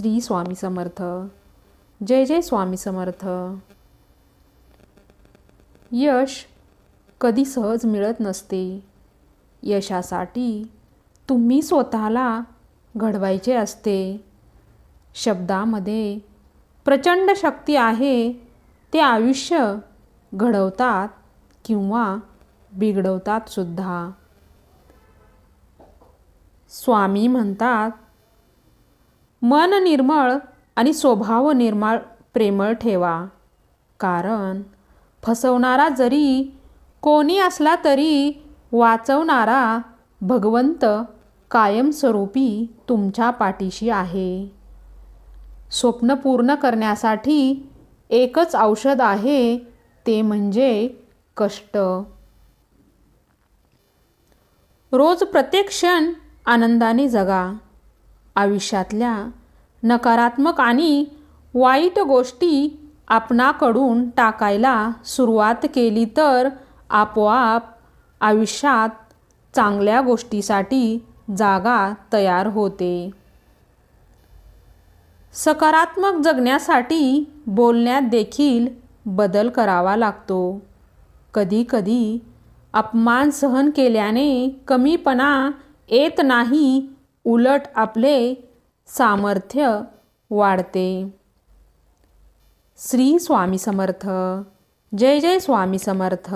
श्री स्वामी समर्थ. जय जय स्वामी समर्थ. यश कधी सहज मिळत नसते. यशासाठी तुम्ही स्वतःला घडवायचे असते. शब्दामध्ये प्रचंड शक्ती आहे ते आयुष्य घडवतात किंवा बिघडवतात सुद्धा. स्वामी म्हणतात मन निर्मळ आणि स्वभाव निर्मळ प्रेमळ ठेवा. कारण फसवणारा जरी कोणी असला तरी वाचवणारा भगवंत कायमस्वरूपी तुमच्या पाठीशी आहे. स्वप्न पूर्ण करण्यासाठी एकच औषध आहे ते म्हणजे कष्ट. रोज प्रत्येक क्षण आनंदाने जगा. आयुष्यातल्या नकारात्मक आणि वाईट गोष्टी आपणाकडून टाकायला सुरुवात केली तर आपोआप आयुष्यात चांगल्या गोष्टीसाठी जागा तयार होते. सकारात्मक जगण्यासाठी बोलण्यात देखील बदल करावा लागतो. कधीकधी अपमान सहन केल्याने कमीपणा येत नाही उलट आपले सामर्थ्य वाढते. श्री स्वामी समर्थ. जय जय स्वामी समर्थ.